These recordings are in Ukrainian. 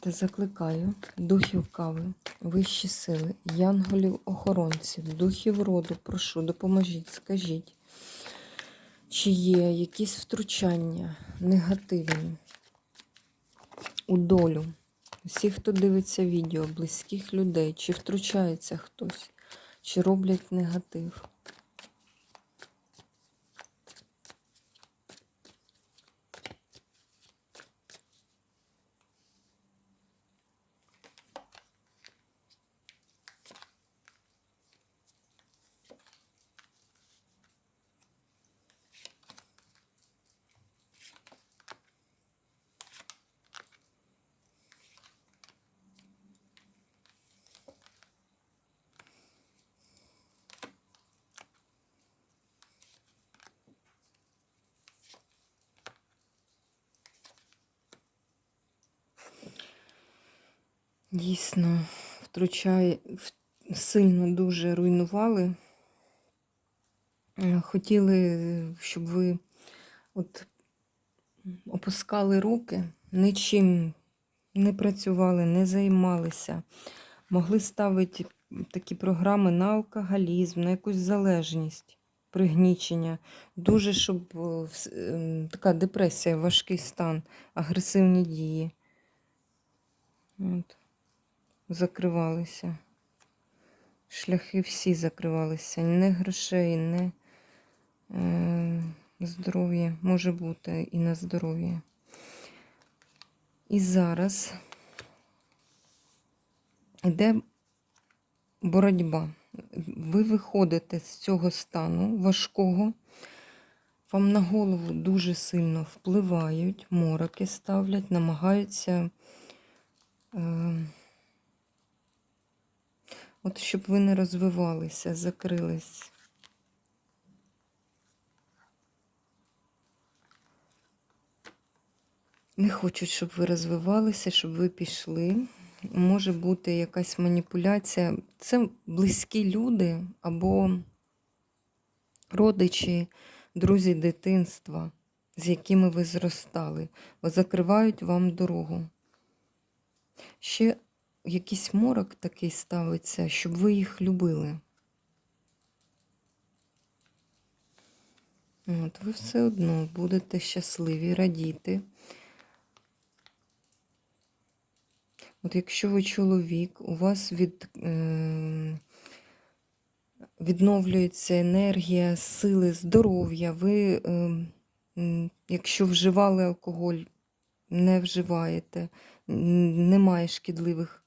Та закликаю духів кави, вищі сили, янголів охоронців, духів роду, прошу, допоможіть, скажіть, чи є якісь втручання негативні у долю всіх, хто дивиться відео, близьких людей, чи втручається хтось, чи роблять негатив. Дійсно, втручає, сильно дуже руйнували. Е, Хотіли, щоб ви от опускали руки, нічим не працювали, не займалися. Могли ставити такі програми на алкоголізм, на якусь залежність, пригнічення. Дуже, щоб ем, така депресія, важкий стан, агресивні дії. От. Закривалися. Шляхи всі закривалися. Не грошей, не е, здоров'я. Може бути і на здоров'я. І зараз йде боротьба. Ви виходите з цього стану важкого. Вам на голову дуже сильно впливають, мороки ставлять, намагаються. Е, От щоб ви не розвивалися, закрились. Не хочуть, щоб ви розвивалися, щоб ви пішли. Може бути якась маніпуляція. Це близькі люди або родичі, друзі дитинства, з якими ви зростали. Закривають вам дорогу. Ще якийсь морок такий ставиться, щоб ви їх любили. От, ви все одно будете щасливі, радіти. От якщо ви чоловік, у вас від, е, відновлюється енергія, сили, здоров'я, ви, е, якщо вживали алкоголь, не вживаєте, немає шкідливих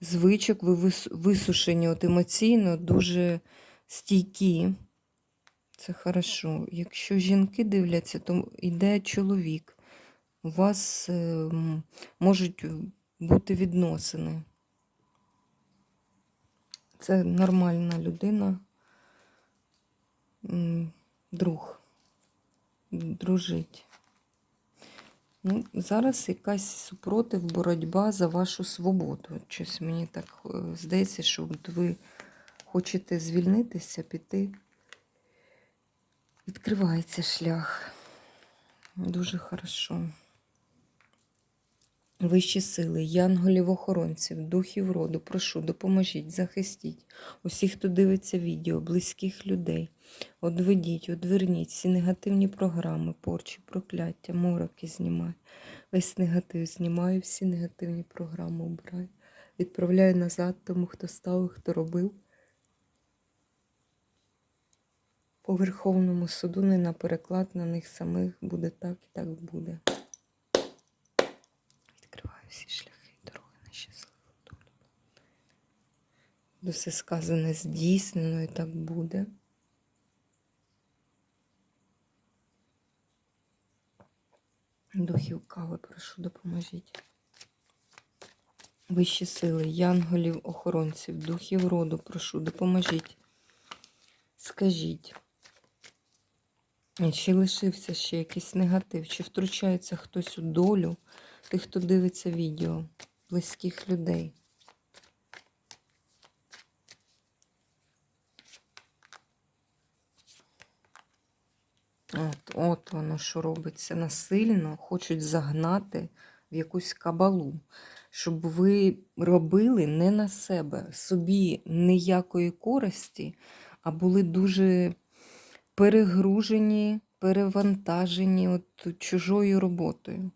звичок, ви вис- висушені от емоційно, дуже стійкі. Це хорошо. Якщо жінки дивляться, то йде чоловік. У вас е, можуть бути відносини. Це нормальна людина, друг, дружить. Ну, зараз якась супротив, боротьба за вашу свободу. Щось мені так е, здається, що ви хочете звільнитися, піти. Відкривається шлях. Дуже хорошо. Вищі сили, янголів-охоронців, духів роду, прошу, допоможіть, захистіть усіх, хто дивиться відео, близьких людей. Одведіть, одверніть всі негативні програми, порчі, прокляття, мороки знімаю. Весь негатив знімаю, всі негативні програми обираю. Відправляю назад тому, хто ставив, хто робив. По Верховному суду не на переклад на них самих буде так і так буде. Відкриваю всі шляхи дороги на щасливу долю. Буде все сказане здійснено і так буде. Духів кави, прошу, допоможіть. Вищі сили, янголів, охоронців, духів роду, прошу, допоможіть. Скажіть, чи лишився ще якийсь негатив, чи втручається хтось у долю тих, хто дивиться відео, близьких людей? От, от воно що робиться насильно, хочуть загнати в якусь кабалу, щоб ви робили не на себе, собі ніякої користі, а були дуже перегружені, перевантажені от чужою роботою.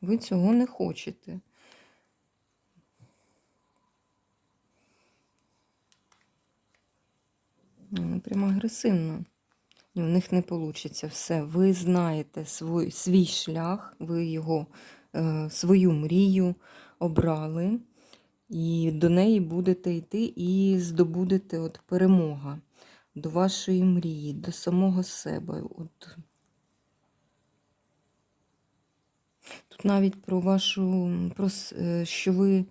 Ви цього не хочете. Прямо агресивно. Ні, у них не вийде все. Ви знаєте свій, свій шлях, ви його, е, свою мрію обрали, і до неї будете йти і здобудете от перемога до вашої мрії, до самого себе. От. Тут навіть про вашу, про, е, що ви.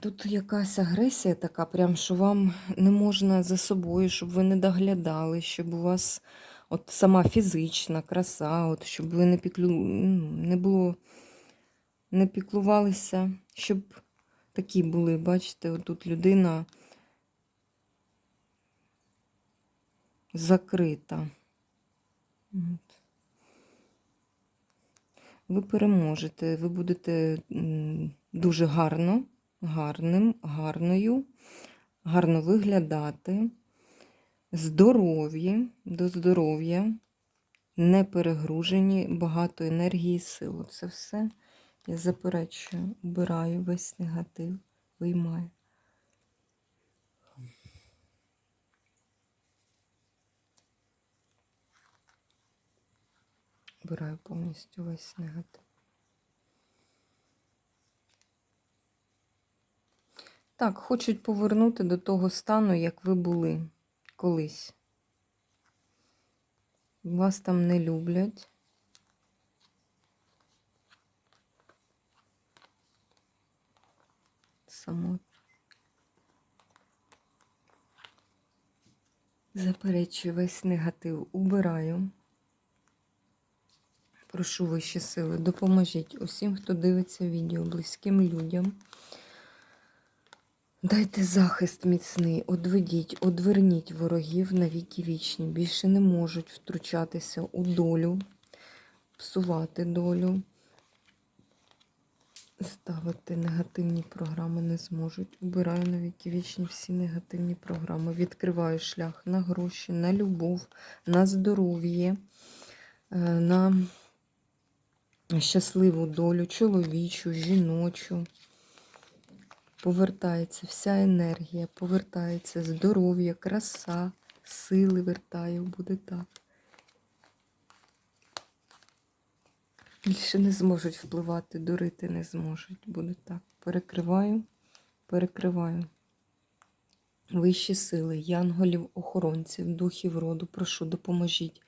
Тут якась агресія така, прям, що вам не можна за собою, щоб ви не доглядали, щоб у вас от сама фізична краса, от щоб ви не піклю... ну, не було, не піклувалися, щоб такі були, бачите, тут людина закрита. Ви переможете, ви будете дуже гарно, гарним, гарною, гарно виглядати, здорові, до здоров'я, не перегружені, багато енергії і сил. Це все я заперечую, убираю весь негатив, виймаю. Убираю повністю весь негатив. Так, хочуть повернути до того стану, як ви були колись. Вас там не люблять. Заперечую весь негатив, убираю. Прошу вищі сили, допоможіть усім, хто дивиться відео, близьким людям. Дайте захист міцний, одведіть, одверніть ворогів на віки вічні. Більше не можуть втручатися у долю, псувати долю. Ставити негативні програми не зможуть. Убираю на віки вічні всі негативні програми. Відкриваю шлях на гроші, на любов, на здоров'я, е, на щасливу долю, чоловічу, жіночу. Повертається вся енергія, повертається здоров'я, краса, сили вертаю, буде так. Більше не зможуть впливати, дурити не зможуть. Буде так. Перекриваю, перекриваю. Вищі сили, янголів, охоронців, духів роду, прошу, допоможіть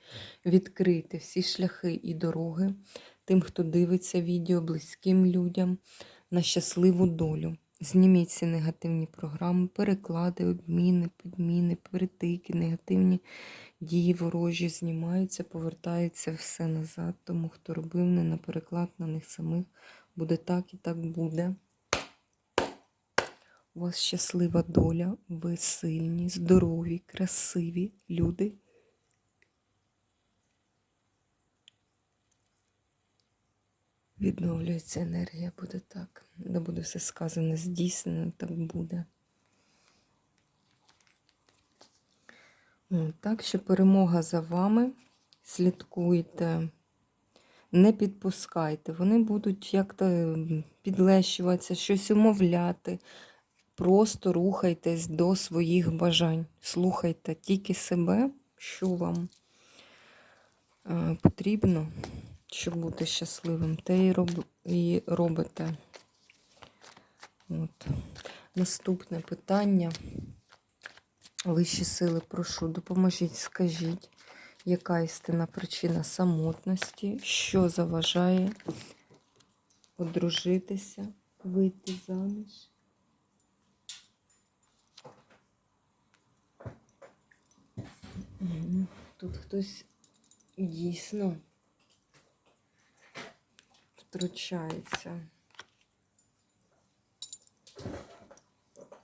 відкрити всі шляхи і дороги тим, хто дивиться відео, близьким людям на щасливу долю. Зніміть ці негативні програми, переклади, обміни, підміни, перетики, негативні дії ворожі знімаються, повертається все назад. Тому хто робив не на переклад на них самих, буде так і так буде. У вас щаслива доля, ви сильні, здорові, красиві люди. Відновлюється енергія, буде так. Не буде все сказане, здійснено, так буде. Так що перемога за вами. Слідкуйте, не підпускайте. Вони будуть як-то підлещуватися, щось умовляти. Просто рухайтесь до своїх бажань. Слухайте тільки себе, що вам е, потрібно, щоб бути щасливим, те і, роб, і робите. От. Наступне питання. Вищі сили, прошу, допоможіть, скажіть, Яка істинна причина самотності? Що заважає одружитися, вийти заміж? Тут хтось дійсно втручається.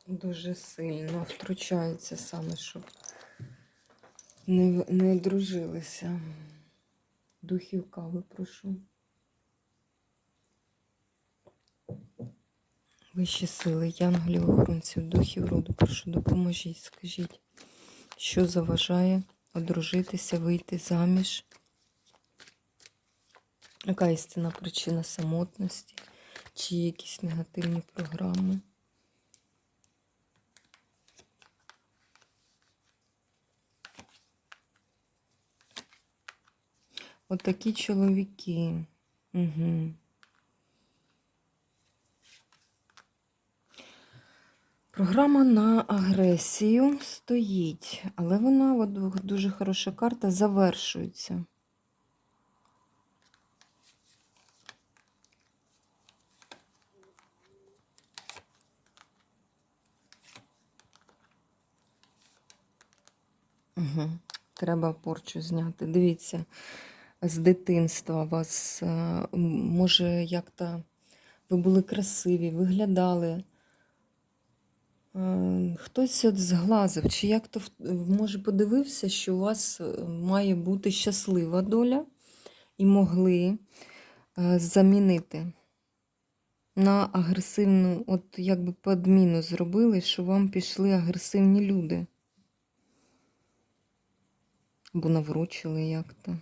Дуже сильно втручається саме, щоб не, не одружилися. Духів кави прошу. Вищі сили, янголів, охоронців, духів роду, прошу, допоможіть, скажіть, що заважає одружитися, вийти заміж? Яка істинна причина самотності? Чи якісь негативні програми? Отакі чоловіки. Угу. Програма на агресію стоїть, але вона от, дуже хороша карта завершується. Угу. Треба порчу зняти. Дивіться, з дитинства вас, е, може, як-то ви були красиві, виглядали. Е, Хтось от зглазив, чи як-то може подивився, що у вас е, має бути щаслива доля, і могли замінити на агресивну, от якби подміну зробили, що вам пішли агресивні люди. Або наврочили як-то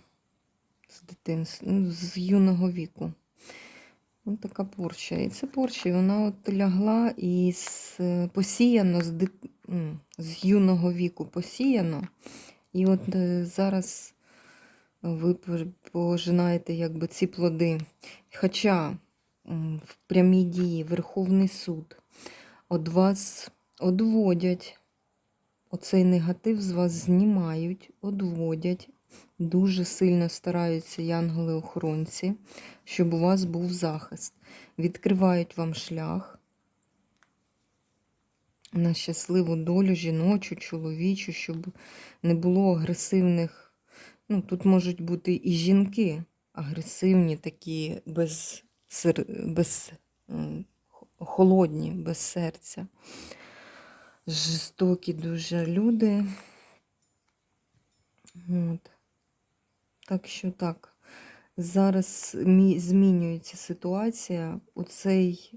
з дитинства, ну, з юного віку. Ось така порча. І це порча, і вона от лягла і з, посіяно з, дит... з юного віку посіяно. І от е, зараз ви пожинаєте якби ці плоди. Хоча в прямій дії Верховний суд від вас одводять оцей негатив з вас знімають, одводять. Дуже сильно стараються янголи-охоронці, щоб у вас був захист. Відкривають вам шлях на щасливу долю жіночу, чоловічу, щоб не було агресивних. Ну, тут можуть бути і жінки агресивні, такі без, без холодні, без серця жорстокі дуже люди. От. Так що так, зараз змінюється ситуація. Оцей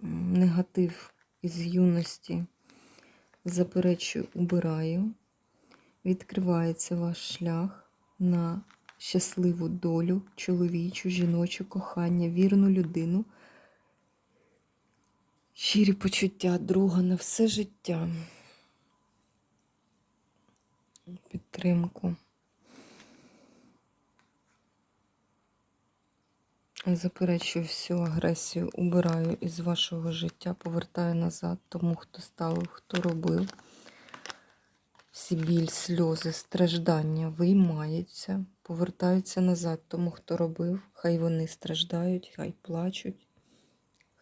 негатив із юності, заперечую, убираю. Відкривається ваш шлях на щасливу долю, чоловічу, жіночу, кохання, вірну людину. Щирі почуття друга на все життя. Підтримку. Заперечую всю агресію, убираю із вашого життя, повертаю назад тому, хто ставив, хто робив. Всі біль, сльози, страждання виймаються, повертаються назад тому, хто робив. Хай вони страждають, хай плачуть.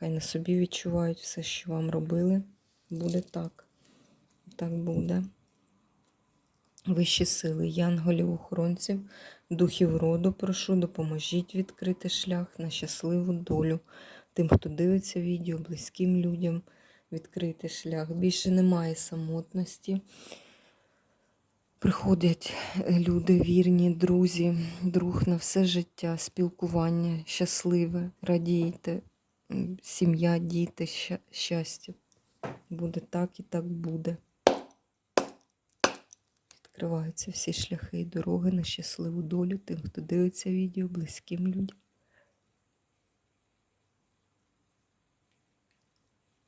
Хай на собі відчувають все, що вам робили. Буде так. Так буде. Вищі сили, янголів, охоронців, духів роду, прошу, допоможіть відкрити шлях на щасливу долю. Тим, хто дивиться відео, близьким людям відкрити шлях. Більше немає самотності. Приходять люди вірні, друзі, друг на все життя, спілкування, щасливе, радійте, сім'я, діти, щастя. Буде так і так буде. Відкриваються всі шляхи і дороги на щасливу долю тим, хто дивиться відео, близьким людям.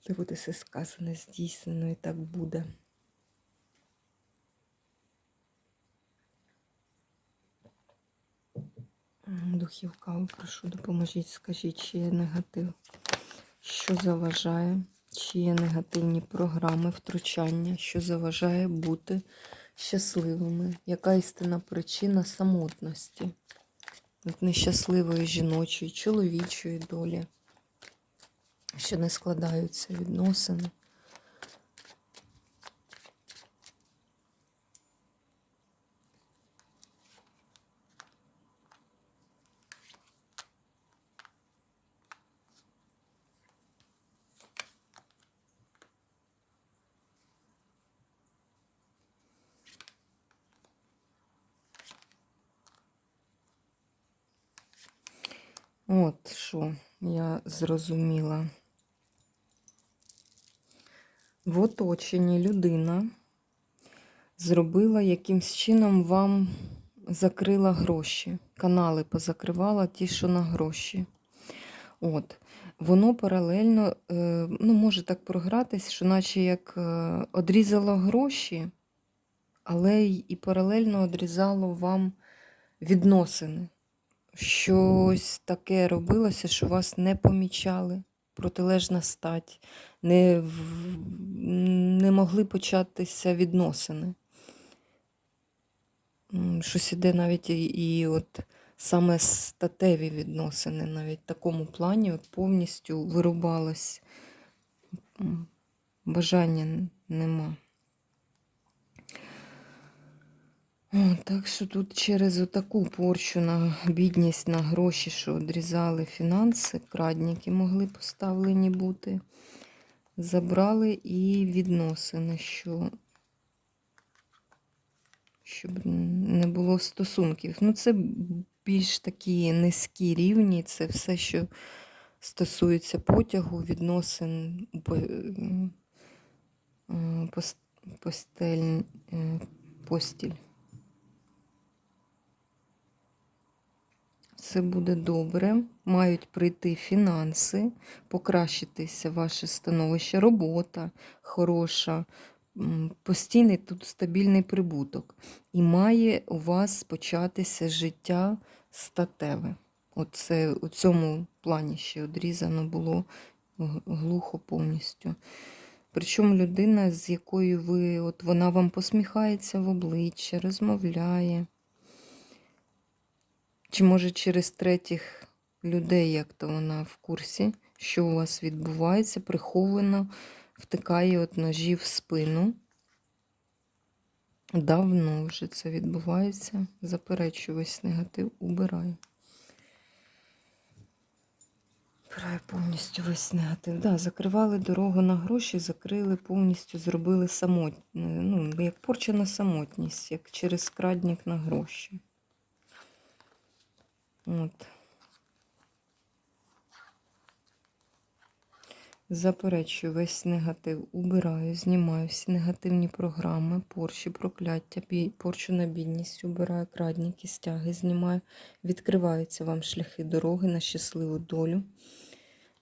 Це буде все сказане, здійснено і так буде. М, Духів прошу, допоможіть, скажіть, чи є негатив, що заважає, чи є негативні програми втручання, що заважає бути щасливими. Яка істинна причина самотності? От Нещасливої жіночої, чоловічої долі, що не складаються відносини. От що я зрозуміла. В оточенні людина зробила якимсь чином вам закрила гроші. Канали позакривала ті, що на гроші. От. Воно паралельно, е, ну, може так програтись, що наче як е, одрізало гроші, але і паралельно одрізало вам відносини щось таке робилося, що вас не помічали, протилежна стать, не, не могли початися відносини. Щось іде навіть і, і от саме статеві відносини, навіть в такому плані от повністю вирубалось. Бажання нема. Так що тут через отаку порчу на бідність, на гроші, що одрізали фінанси, крадники могли поставлені бути. Забрали і відносини, що щоб не було стосунків. Ну, це більш такі низькі рівні, це все, що стосується потягу, відносин, по- м, е, пос- постель, е, постіль. Все буде добре. Мають прийти фінанси, покращитися ваше становище, робота хороша, постійний тут стабільний прибуток. І має у вас початися життя статеве. Оце у цьому плані ще одрізано було глухо повністю. Причому людина, з якою ви, от вона вам посміхається в обличчя, розмовляє. Чи може через третіх людей, як то вона в курсі, що у вас відбувається, приховано, втикає от ножі в спину. Давно вже це відбувається. Заперечую весь негатив, убираю. Убираю повністю весь негатив. Да, закривали дорогу на гроші, закрили повністю, зробили самотні. Ну, як порча на самотність, як через крадник на гроші. От. Заперечую весь негатив, убираю, знімаю всі негативні програми, порчі, прокляття, порчу на бідність, убираю крадніки, стяги, знімаю. Відкриваються вам шляхи дороги на щасливу долю,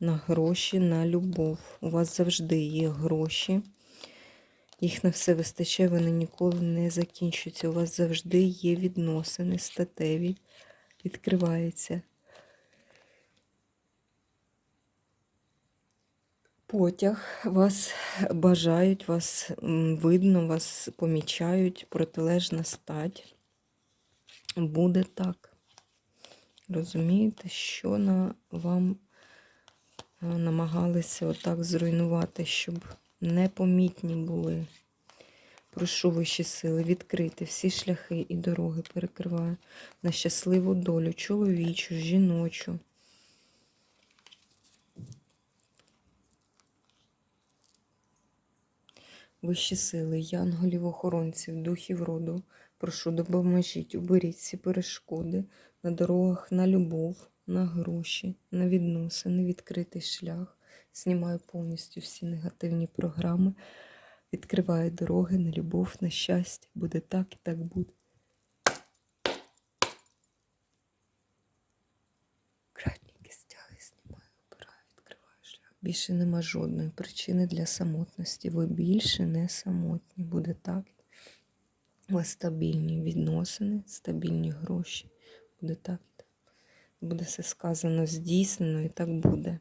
на гроші, на любов. У вас завжди є гроші. Їх на все вистачає, вони ніколи не закінчуються. У вас завжди є відносини статеві. Відкривається. Потяг вас бажають, вас видно, вас помічають, протилежна стать. Буде так. Розумієте, що на вам е, намагалися отак зруйнувати, щоб непомітні були. Прошу вищі сили відкрити всі шляхи і дороги перекриваю на щасливу долю, чоловічу, жіночу. Вищі сили, янголів, охоронців, духів роду, прошу допоможіть, уберіть всі перешкоди на дорогах на любов, на гроші, на відносини, відкритий шлях. Знімаю повністю всі негативні програми, відкриваю дороги на любов, на щастя. Буде так і так буде. Кратники стяги знімаю, обираю, відкриваю шлях. Більше нема жодної причини для самотності. Ви більше не самотні. Буде так. У вас стабільні відносини, стабільні гроші. Буде так. Буде все сказано, здійснено і так буде.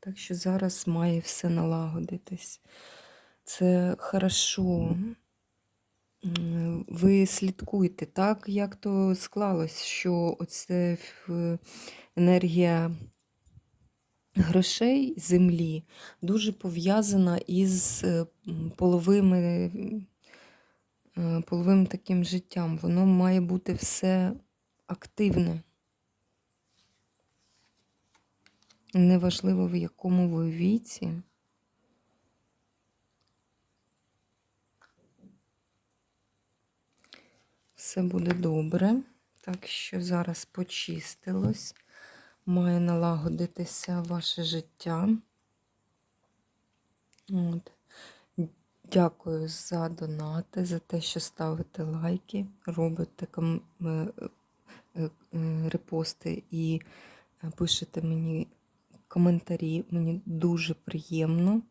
Так що зараз має все налагодитись. Це хорошо ви слідкуйте так, як то склалось, що оце енергія грошей землі дуже пов'язана із е, половими, е, половим таким життям. Воно має бути все активне. Неважливо, в якому ви віці. Все буде добре. Так що зараз почистилось. Має налагодитися ваше життя. От. Дякую за донати, за те, що ставите лайки, робите е, е, е, репости і пишете мені коментарі. Мені дуже приємно.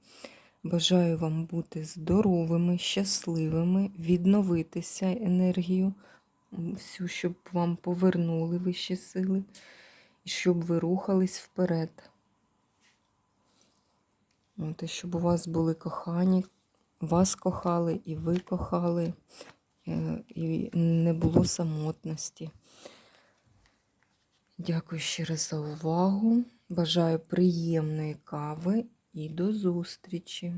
Бажаю вам бути здоровими, щасливими, відновитися енергію, всю, щоб вам повернули вищі сили, і щоб ви рухались вперед. От, і щоб у вас були кохані, вас кохали і ви кохали, е, і не було самотності. Дякую ще раз за увагу. Бажаю приємної кави і до зустрічі!